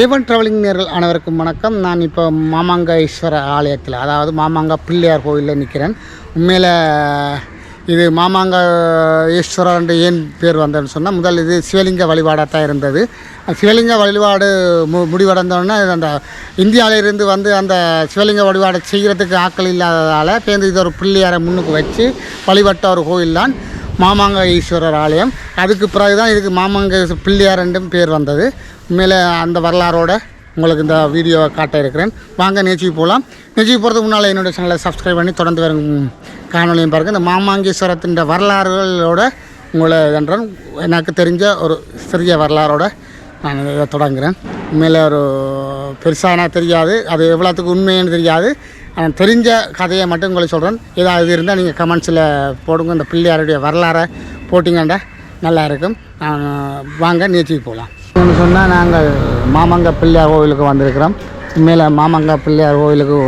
A1 travelling நேர்கள் அனைவருக்கும் வணக்கம். நான் இப்போ மாமாங்க ஈஸ்வர ஆலயத்தில் அதாவது மாமாங்க பிள்ளையார் கோயிலில் நிற்கிறேன். உண்மையில் இது மாமாங்க ஈஸ்வரன் ஏன் பேர் வந்தேன்னு சொன்னால் முதல் இது சிவலிங்க வழிபாடாக தான் இருந்தது. சிவலிங்க வழிபாடு மு முடிவடைந்தோடனே அந்த இந்தியாவிலிருந்து வந்து அந்த சிவலிங்க வழிபாடு செய்கிறதுக்கு ஆக்கள் இல்லாததால் சேர்ந்து இது ஒரு பிள்ளையாரை முன்னுக்கு வச்சு வழிபட்ட ஒரு கோயில் தான் மாமாங்க ஈஸ்வரர் ஆலயம். அதுக்கு பிறகு தான் இதுக்கு மாமாங்க பிள்ளையார் ரெண்டும் பேர் வந்தது. உண்மையில் அந்த வரலாறோட உங்களுக்கு இந்த வீடியோவை காட்ட இருக்கிறேன். வாங்க நேச்சுக்கு போகலாம். நேச்சிக்கு போகிறதுக்கு முன்னால் என்னோட சேனலை சப்ஸ்கிரைப் பண்ணி தொடர்ந்து வரும் காணொலியும் பாருங்கள் இந்த மாமாங்கீஸ்வரத்தின் வரலாறுகளோட உங்களை என்றால் எனக்கு தெரிஞ்ச ஒரு சிறிய வரலாறோட நான் இதை தொடங்குகிறேன் உண்மையில் ஒரு பெருசாக தெரியாது. அது எவ்வளோத்துக்கு உண்மைன்னு தெரியாது. ஆனால் தெரிஞ்ச கதையை மட்டும் உங்களுக்கு சொல்கிறேன் ஏதாவது இருந்தால் நீங்கள் கமெண்ட்ஸில் போடுங்க. இந்த பிள்ளையாருடைய வரலாறை போட்டிங்கண்டா நல்லா இருக்கும். நான் வாங்க நேச்சுக்கு போகலாம். ஒன்று சொன்னால் நாங்கள் மாமங்க பிள்ளையார் கோவிலுக்கு வந்திருக்கிறோம். மேலே மாமங்க பிள்ளையார் கோவிலுக்கு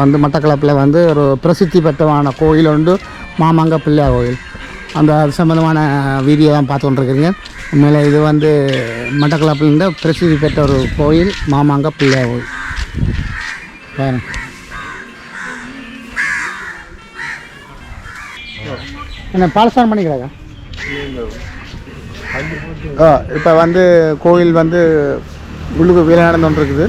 வந்து மட்டக்களப்பில் வந்து ஒரு பிரசித்தி பெற்றமான கோயில் உண்டு மாமங்க பிள்ளையார் கோயில் அந்த அது சம்மந்தமான வீடியோ தான் பார்த்து கொண்டிருக்கிறீங்க. உண்மையில் இது வந்து மட்டக்களப்பில் பிரசித்தி பெற்ற ஒரு கோயில் மாமாங்க பிள்ளையார் கோயில் பாருங்க. என்ன பாலஸ்தானம் பண்ணிக்கிறாங்க ஆ இப்போ வந்து கோயில் வந்து உள்ளுக்கு வேலை நடந்து கொண்டிருக்குது.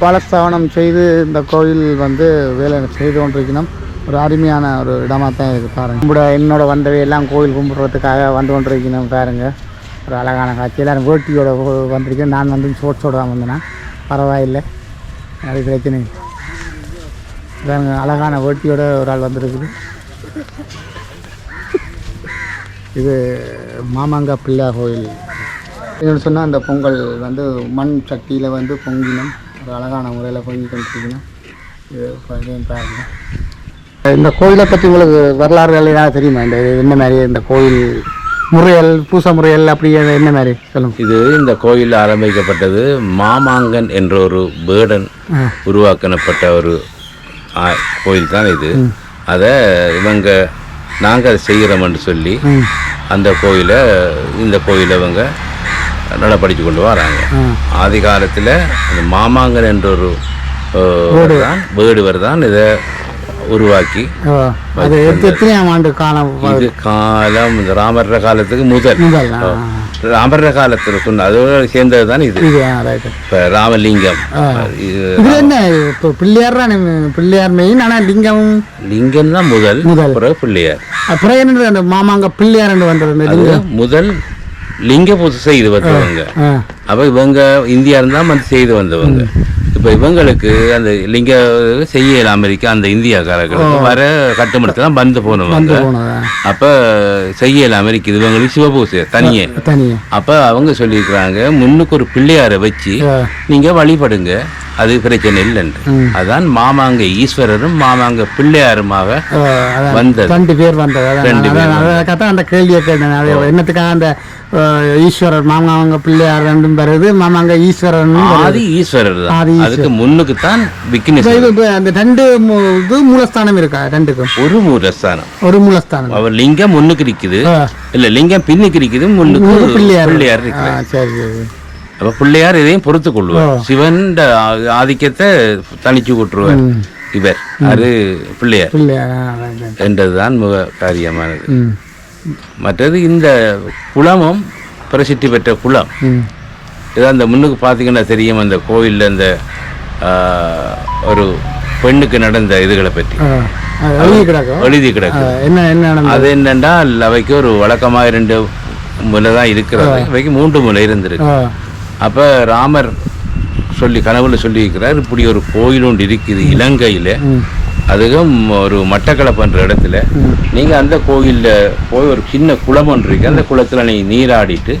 பாலஸ்தானம் செய்து இந்த கோயில் வந்து வேலை செய்து கொண்டிருக்கணும். ஒரு அருமையான ஒரு இடமாக தான் இருக்குது பாருங்க. கும்பிட என்னோட வந்தவை எல்லாம் கோயில் கும்பிட்றதுக்காக வந்து கொண்டிருக்கணும் பாருங்க. ஒரு அழகான காட்சி. எல்லாரும் வேட்டியோட வந்திருக்கேன் நான் வந்து ஷோட்ஸோட தான் வந்தேன்னா பரவாயில்லை. அது பிரச்சனை இல்லை. அழகான வேட்டியோட ஒரு ஆள் வந்திருக்குது. இது மாமாங்கா பிள்ளையார் கோயில். என்னோட சொன்னால் அந்த பொங்கல் வந்து மண் சட்டியில் வந்து பொங்கினம். ஒரு அழகான முறையில் பொங்கி கொண்டிருக்கணும் இது கொஞ்சம் பாருங்க. இந்த கோயிலை பற்றி உங்களுக்கு வரலாறுகள் ஏதாவது தெரியுமா? இந்த என்ன மாதிரி இந்த கோயில் முறையல் பூச முறையல் அப்படி என்ன மாதிரி? சொல்லுங்க. இது இந்த கோயில் ஆரம்பிக்கப்பட்டது மாமாங்கன் என்ற ஒரு பேர்டன். உருவாக்கப்பட்ட ஒரு கோயில் தான் இது. அதை இவங்க நாங்கள் அதை செய்கிறோம்னு சொல்லி அந்த கோயிலை இந்த கோயிலை இவங்க நடப்படிச்சு கொண்டு வராங்க. ஆதி காலத்தில் அந்த மாமாங்கன் என்ற ஒரு தான் வேடுவர் தான் இதை உருவாக்கி அது எத்த- எத்தனையாம் ஆண்டு காலம் இது காலம் இந்த ராமர காலத்துக்கு முதல். ராமர காலத்தில் சொன்ன அதோட சேர்ந்தது தான் இது? இப்போ ராமலிங்கம். இது என்ன இப்போ பிள்ளையார் தான் பிள்ளையார் மெயின் ஆனால் லிங்கம் லிங்கம் தான் முதல் முதல். பிறகு பிள்ளையார். அப்புறம் என்னது அந்த மாமாங்க பிள்ளையார் வந்தது முதல் லிங்க பூஜை செய்து வந்தவங்க. அப்ப இவங்க இந்தியா இருந்தா வந்து செய்து வந்தவங்க. இப்ப இவங்களுக்கு அந்த லிங்க செய்ய அமெரிக்கா அந்த இந்தியாக்காரர்களுக்கு வர கட்டுமடத்தெல்லாம் வந்து போனவங்க. வந்து போனதா. அப்ப செய்யல அமெரிக்க இவங்களுக்கு சிவபூசை தனியே. அப்ப அவங்க சொல்லியிருக்கிறாங்க முன்னுக்கு ஒரு பிள்ளையாரை வச்சு. நீங்க வழிபடுங்க. அது பிரச்சனை இல்லைன்னு ம். அதான் மாமாங்க ஈஸ்வரரும் மாமாங்க பிள்ளையாருமாக வந்தது. ரெண்டு பேர் வந்தது. ரெண்டு அதுக்காக அந்த கேள்வியை கேட்டேன். என்னத்துக்காக அந்த ஈஸ்வரர் மாமாங்க பிள்ளையார் ரெண்டும் வருது மாமாங்க ஈஸ்வரன் ஆதி ஈஸ்வரர் தான். அதுக்கு முன்னுக்கு தான் விக்னேஸ்வரர் அந்த ரெண்டு இது மூலஸ்தானம் இருக்கா? ரெண்டுக்கும். ஒரு மூலஸ்தானம். ஒரு மூலஸ்தானம். அவர் லிங்கம் முன்னுக்கு இருக்குது. இல்ல லிங்கம் பின்னுக்கு இருக்குது முன்னுக்கு பிள்ளையார் பிள்ளையார் ஆ, இருக்குது சரி சரி. அப்ப பிள்ளையார் இதையும் பொறுத்து கொள்வார். சிவன் ஆதிக்கத்தை தனிச்சு கொட்டுருவார் இவர். அது பிள்ளையார். என்றதுதான் மிக காரியமானது. மற்றது இந்த குளமும் பிரசித்தி பெற்ற குளம். ம். இது அந்த முன்னுக்கு பார்த்தீங்கன்னா தெரியும் அந்த கோயிலில் அந்த ஒரு பெண்ணுக்கு நடந்த இதுகளை பற்றி. எழுதி கிடக்கு அது என்னென்றால் அவைக்கு ஒரு வழக்கமாக இரண்டு முலை தான் இருக்கிறது. அவைக்கு மூன்று முலை இருந்திருக்கு. அப்போ ராமர் சொல்லி கனவுல சொல்லியிருக்கிறார் இப்படி ஒரு கோயில் ஒன்று இருக்குது இலங்கையில். அதுவும் ஒரு மட்டக்களப்புன்ற இடத்துல. நீங்கள் அந்த கோயிலில் போய் ஒரு சின்ன குளம் ஒன்று இருக்கு. அந்த குளத்தில் நீங்கள் நீராடிட்டு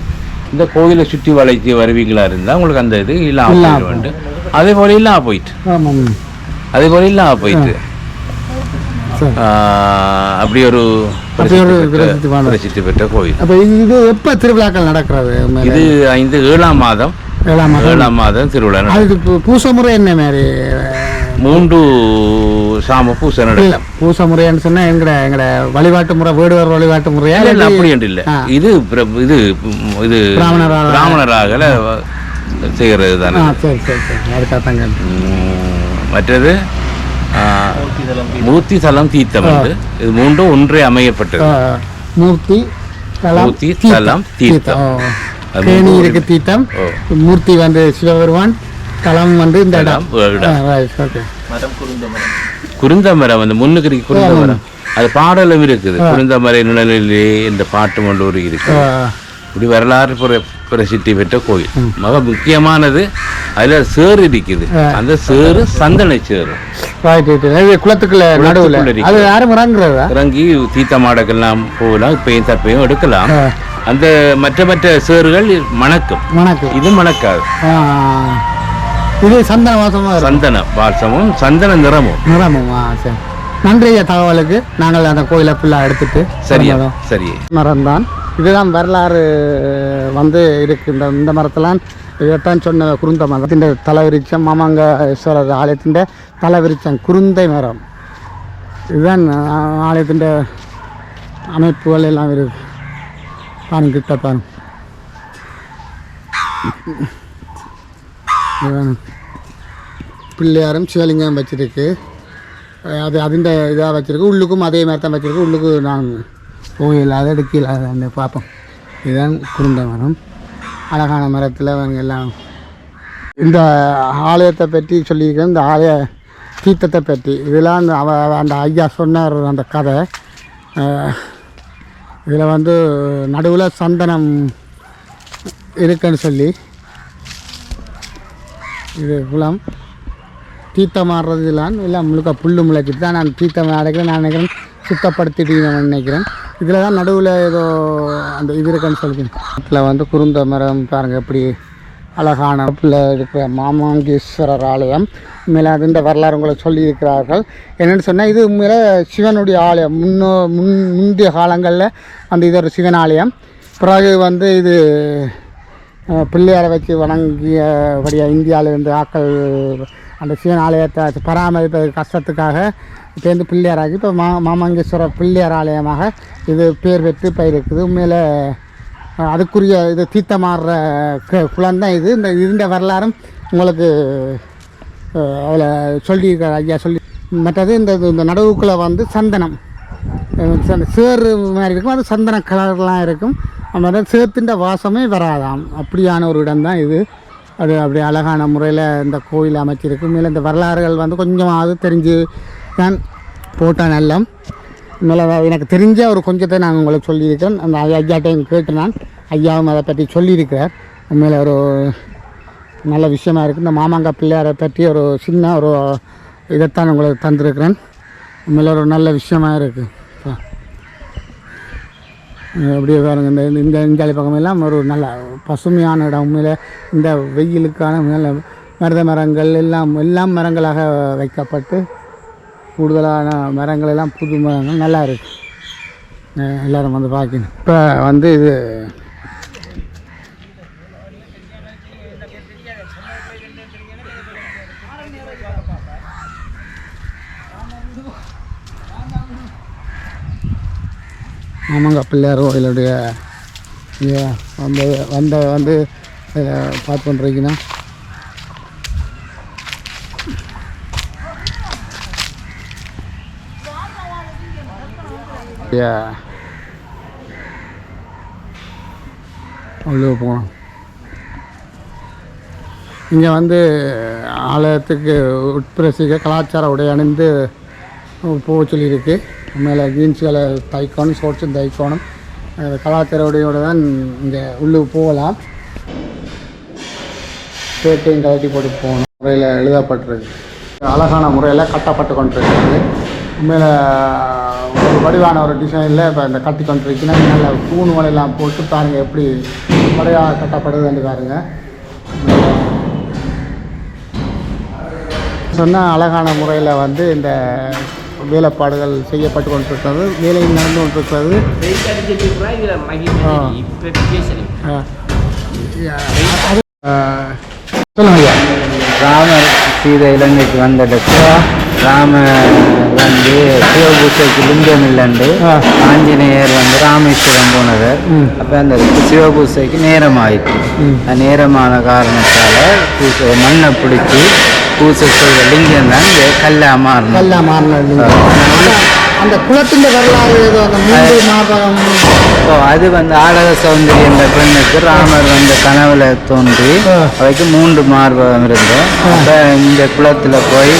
இந்த கோயிலை சுற்றி வளைத்து வருவீங்களா இருந்தால் உங்களுக்கு அந்த இது இல்லாமல் போயிடுவேன் அதே போல இல்லாமல் போயிட்டு. அதே போல இல்லாமல் போயிட்டு. அப்படி ஒரு பிரசித்தி பெற்ற- கோயில். அப்போ இது எப்போ திருவிழாக்கள் நடக்கிறது? இது ஐந்து ஏழாம் மாதம். ஏழாம் மாதம். ஏழாம் மாதம் திருவிழா. அதுக்கு பூச முறை என்ன மாதிரி மூன்று சாம பூசை நடக்கும். பூச முறைன்னு சொன்னா எங்கட எங்கட வழிபாட்டு முறை வேடுவர் வழிபாட்டு முறையா இல்ல, அப்படி என்று இல்லை. இது இது இது பிராமணராக- பிராமணராக செய்கிறது தானே. சரி சரி சரி. அதுக்காக தான் கேட்டேன். ம், மற்றது மூர்த்தி தலம் தீர்த்தம் இது மூன்றும் ஒன்றே அமையப்பட்டது. மூர்த்தி தலம் மூர்த்தி, தலம், தீர்த்தம். தேனி இருக்கு தீர்த்தம். மூர்த்தி வந்து சிவபெருமான் தலம் வந்து இந்த இடம். குருந்த மரம். வந்து முன்னுக்கு இருக்கு குருந்த மரம். அது பாடலும் இருக்குது. குருந்த மர நிழலிலே இந்த பாட்டு ஒன்று ஒரு இருக்கு. இப்படி வரலாறு புர பிரசித்தி பெற்ற கோயில். மிக முக்கியமானது அதுல சேறு இருக்குது அந்த சேறு சந்தன சேறு. ரைட் ரைட் இது குளத்துக்குள்ள நடுவுல. அது யாரும் இறங்குறதா? இறங்கி தீர்த்த மாடக்கெல்லாம் போகலாம் இப்பயும் தப்பையும் எடுக்கலாம். அந்த மற்ற மற்ற சேறுகள் மணக்கும். வணக்கம் இது மணக்காது. இது சந்தன வாசமா சந்தன வாசமும் சந்தன நிறமும். நிறமும். சரி. நன்றி தகவலுக்கு. நாங்கள் அந்த கோயிலை ஃபுல்லாக எடுத்துட்டு சரியா. சரி மரம் தான் இதுதான் வரலாறு வந்து இருக்கு. இந்த இந்த மரத்தெல்லாம் இதைத்தான் சொன்ன குருந்த மரத்தின் தலைவிரிச்சம் மாமாங்கேஸ்வரர் ஆலயத்தின் தலைவிரிச்சம் குருந்தை மரம். இதுதான் ஆலயத்தின் அமைப்புகள் எல்லாம் இருக்கு. பாருங்க கிட்ட பாருங்க. பிள்ளையாரும் சிவலிங்கம் வச்சிருக்கு. அது அதிண்ட இதாக வச்சுருக்கு. உள்ளுக்கும் அதே மாதிரி தான் வச்சுருக்கு. உள்ளுக்கு நான் கோயில் அதை எடுக்கல. அதை அந்த பார்ப்போம். இதுதான் குருந்த மரம் அழகான மரத்தில் அவங்க எல்லாம் இந்த ஆலயத்தை பற்றி சொல்லியிருக்கேன் இந்த ஆலய தீர்த்தத்தை பற்றி. இதெல்லாம் அந்த அவ அந்த ஐயா சொன்னார் அந்த கதை. இதில் வந்து நடுவில் சந்தனம் இருக்குன்னு சொல்லி. இது குளம். தீர்த்தம் ஆடுறதுலாம் எல்லாம் முழுக்க புல் முளைச்சிட்டு தான் நான் தீர்த்தம் அடைக்கிறேன் நான் நினைக்கிறேன் சுத்தப்படுத்திட்டு நினைக்கிறேன். இதில் தான் நடுவில் ஏதோ அந்த இது இருக்குன்னு சொல்லிக்கிறேன் இதில் வந்து குருந்த மரம் பாருங்கள் எப்படி அழகான பிள்ளை இருக்கிற மாமாங்கேஸ்வரர் ஆலயம். உண்மையில் அது இந்த வரலாறு உங்களை சொல்லியிருக்கிறார்கள். என்னென்னு சொன்னால் இது உண்மையில் சிவனுடைய ஆலயம். முன்னோ முன் முந்தைய காலங்களில் அந்த இது ஒரு சிவன் ஆலயம். பிறகு வந்து இது பிள்ளையாரை வச்சு வணங்கியபடியாக இந்தியாவிலேருந்து ஆக்கள் அந்த சிவன் ஆலயத்தை பராமரிப்பது கஷ்டத்துக்காக இப்போந்து பிள்ளையாராகி இப்போ மா மாமங்கேஸ்வரர் பிள்ளையார் ஆலயமாக இது பேர் பெற்று பயிருக்குது உண்மையில் அதுக்குரிய இது தீர்த்தமாடுற கு- குளம் தான் இது. இந்த இருந்த வரலாறும் உங்களுக்கு அதில் சொல்லியிருக்கார் ஐயா சொல்லி மற்றது இந்த இந்த நடுவுக்குள்ளே வந்து சந்தனம். சேர் சேறு மாதிரி இருக்கும். அது சந்தன கலர்லாம் இருக்கும். அந்த மாதிரி வாசமே வராதாம். அப்படியான ஒரு இடம் தான் இது. அது அப்படி அழகான முறையில் இந்த கோயில் அமைச்சிருக்கு. மேலே இந்த வரலாறுகள் வந்து கொஞ்சமாவது தெரிஞ்சு நான் போட்டால் நல்லம். மேலே எனக்கு தெரிஞ்ச ஒரு கொஞ்சத்தை நான் உங்களுக்கு சொல்லியிருக்கேன். அந்த ஐயாட்டையும் கேட்டு நான் ஐயாவும் அதை பற்றி சொல்லியிருக்கிறார். உண்மையில் ஒரு நல்ல விஷயமா இருக்குது இந்த மாமாங்கா பிள்ளையாரை பற்றி ஒரு சின்ன ஒரு இதைத்தான் உங்களுக்கு தந்திருக்கிறேன். உண்மையில் ஒரு நல்ல விஷயமா இருக்குது அப்படியே பாருங்க. இந்த இந்த இந்தாலி பக்கமெல்லாம் ஒரு நல்ல பசுமையான இடம். உண்மையில் இந்த வெயிலுக்கான நல்ல மருத மரங்கள் எல்லாம் எல்லாம் மரங்களாக வைக்கப்பட்டு கூடுதலான மரங்கள் எல்லாம் புது மரங்கள் நல்லா இருக்கு. எல்லோரும் எல்லாரும் வந்து பார்க்கணும். இப்போ வந்து இது ஆமாங்க பிள்ளையார் கோயிலுடைய வந்து வந்த வந்து பார்த்து பண்ணுறீங்கன்னா உள்ளே போகணும். இங்கே வந்து ஆலயத்துக்கு உட்பிரசிக்க கலாச்சார உடை அணிந்து போக சொல்லியிருக்கு. மேலே ஜீன்ஸுகளை தைக்கணும் ஷோர்ட்ஸும் தைக்கணும் கலாச்சார உடையோடு தான் இங்கே உள்ளே போகலாம். பேட்டையும் கழட்டி போட்டு போகணும். முறையில் எழுதப்பட்டிருக்கு. அழகான முறையில் கட்டப்பட்டு கொண்டிருக்கிறது. மேலே ஒரு வடிவான ஒரு டிசைனில் இப்போ இந்த கட்டி கொண்டிருக்குன்னா நல்ல தூணுகள் எல்லாம் போட்டு பாருங்கள் எப்படி முறையாக கட்டப்படுதுன்னு பாருங்கள் சொன்ன அழகான முறையில் வந்து இந்த வேலைப்பாடுகள் செய்யப்பட்டு கொண்டிருக்கிறது வேலை நடந்து கொண்டிருக்கிறது. சொல்லுங்க ஐயா. ராமர் சீதை இலங்கைக்கு வந்த ராம வந்து சிவபூசைக்கு லிங்கம் இல்லைண்டு. ஆஞ்சநேயர் வந்து ராமேஸ்வரம் போனவர். அப்போ அந்த சிவபூசைக்கு நேரம் ஆயிடுச்சு நேரமான காரணத்தால் பூசை மண்ணை பிடிச்சி பூசை செய்த லிங்கம் தான் கல்லா மாறணும் மாறினது அந்த குளத்தின் வரலாறு ஏதோ அந்த மூன்று மாதம் ஸோ அது வந்து ஆடக சௌந்தரி என்ற பெண்ணுக்கு ராமர் வந்து கனவுல தோன்றி. அவைக்கு மூன்று மார்பகம் இருந்தோம் அப்போ இந்த குளத்துல போய்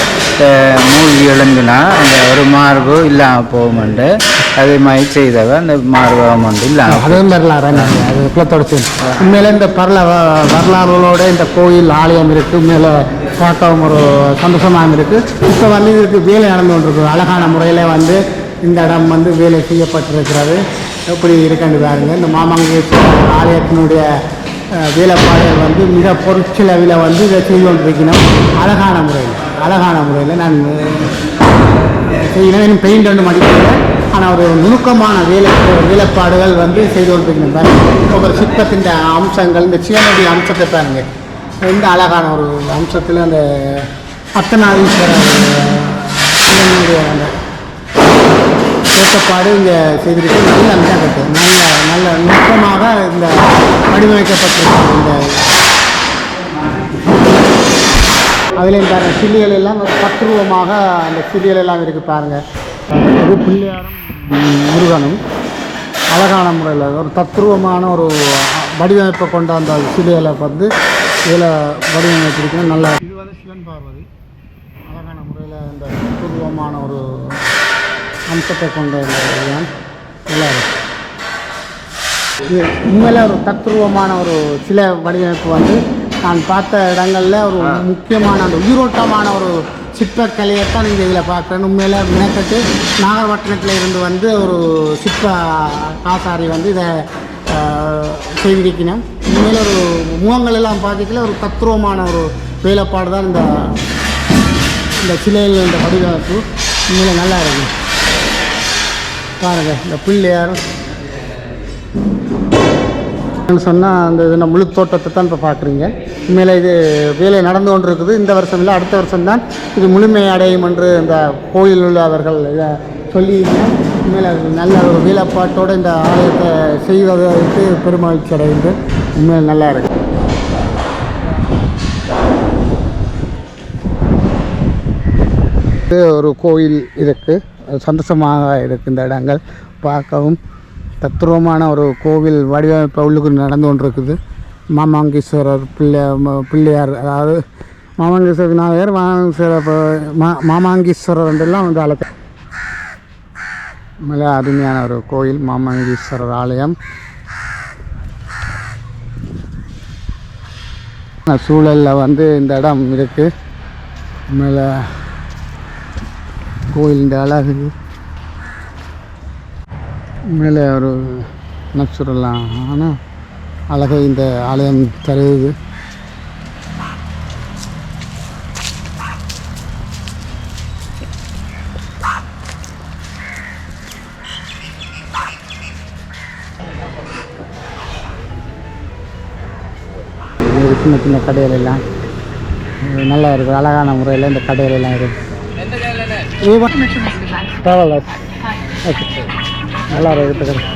மூழ்கி எழுந்துனா அந்த ஒரு மார்பு இல்லாமல் போகும்ண்டு அதே மாதிரி செய்தவ அந்த மார்பகம் வந்து இல்லாமல் அதுவும் வரலாறு? அது குளத்தோட சேர்ந்து உண்மையில இந்த பரல வரலாறுகளோட இந்த கோயில் ஆலயம் இருக்கு. உண்மையில பார்க்கவும் ஒரு சந்தோஷமாக இருக்கு. இப்போ வந்து இதுக்கு வேலை நடந்து கொண்டிருக்கு அழகான முறையில் வந்து இந்த இடம் வந்து வேலை செய்யப்பட்டிருக்கிறது. எப்படி இருக்குன்னு பாருங்க. இந்த மாமங்கேஸ்வரர் ஆலயத்தினுடைய வேலைப்பாடுகள் வந்து மிக பொருட்செலவில் வந்து இதை செய்து கொண்டிருக்கணும். அழகான முறையில் அழகான முறையில் நான் அஹ், பெயிண்ட் ஒன்றும் அடிக்கல ஆனால் ஒரு நுணுக்கமான வேலை வேலைப்பாடுகள் வந்து செய்து கொண்டிருக்கணும் பாருங்க. ஒவ்வொரு சிற்பத்தின் அம்சங்கள் இந்த சிவனுடைய அம்சத்தை பாருங்க. எந்த அழகான ஒரு அம்சத்தில் அந்த அர்த்தநாதீஸ்வரர் சிவனுடைய அந்த ஏற்றப்பாடு இங்கே செய்திருக்கு நல்ல மிகப்பட்டு நல்ல நல்ல நுட்பமாக இந்த வடிவமைக்கப்பட்டிருக்கு இந்த அதுலேயும் பாருங்க சில்லிகள் எல்லாம் ஒரு தத்ரூபமாக அந்த சில்லிகள் எல்லாம் இருக்குது பாருங்கள் இது பிள்ளையாரும் முருகனும் அழகான முறையில் ஒரு தத்ரூபமான ஒரு வடிவமைப்பை கொண்ட அந்த சிலைகளை வந்து இதில் வடிவமைப்பிருக்கணும் நல்லா இது வந்து சிவன் பார்வதி. அழகான முறையில் இந்த தத்ரூபமான ஒரு அம்சத்தை கொண்ட இந்த இதுதான் நல்லா இருக்கும் இது உண்மையில் ஒரு தத்ரூபமான ஒரு சில வடிவமைப்பு வந்து நான் பார்த்த இடங்கள்ல ஒரு முக்கியமான அந்த உயிரோட்டமான ஒரு சிற்பக்கலையைத்தான் நீங்கள் இதில் பார்க்குறேன். உண்மையில மெனக்கட்டு நாகப்பட்டினத்தில் இருந்து வந்து ஒரு சிற்ப ஆசாரி வந்து இதை ஆஹ், செய்திருக்கணும் உண்மையில ஒரு முகங்கள் எல்லாம் பார்க்கல ஒரு தத்ரூபமான ஒரு வேலைப்பாடு தான் இந்த இந்த சிலையில் இந்த வடிவமைப்பு. உண்மையில நல்லா இருக்கு. பாருங்க இந்த பிள்ளையார் சொன்னால் அந்த இது முழு தோட்டத்தை தான் இப்போ பார்க்குறீங்க. உண்மையில் இது வேலை நடந்து கொண்டு இருக்குது இந்த வருஷம் இல்லை அடுத்த வருஷம் தான் இது முழுமை அடையும் என்று இந்த கோயில் உள்ளவர்கள் இதை சொல்லியிருக்கேன் உண்மையில் அது நல்ல ஒரு வேலைப்பாட்டோடு இந்த ஆலயத்தை செய்வதற்கு பெருமகிழ்ச்சி அடைந்து உண்மையில் நல்லா இருக்கு இது ஒரு கோயில் இருக்குது சந்தோஷமாக இருக்குது இந்த இடங்கள். பார்க்கவும் தத்ரூபமான ஒரு கோவில் வடிவமைப்பு உள்ளுக்கு நடந்து கொண்டிருக்குது. மாமாங்கீஸ்வரர் பிள்ளை பிள்ளையார் அதாவது மாமாங்கீஸ்வரர் விநாயகர் மாமாங்கீஸ்வரர் மா மாமாங்கீஸ்வரர் என்றெல்லாம் வந்து அழைக்க மிக அருமையான ஒரு கோயில் மாமாங்கீஸ்வரர் ஆலயம். சூழலில் வந்து இந்த இடம் இருக்குது மேலே கோயில் அழகு. மேலே ஒரு நேச்சுரலான அழகை இந்த ஆலயம் தருது இது சின்ன சின்ன கடைகள் எல்லாம் நல்லா இருக்குது. அழகான முறையில் இந்த கடைகள் எல்லாம் இருக்குது ட்ராவலர்ஸ் ஓகே நல்லா இருக்குது.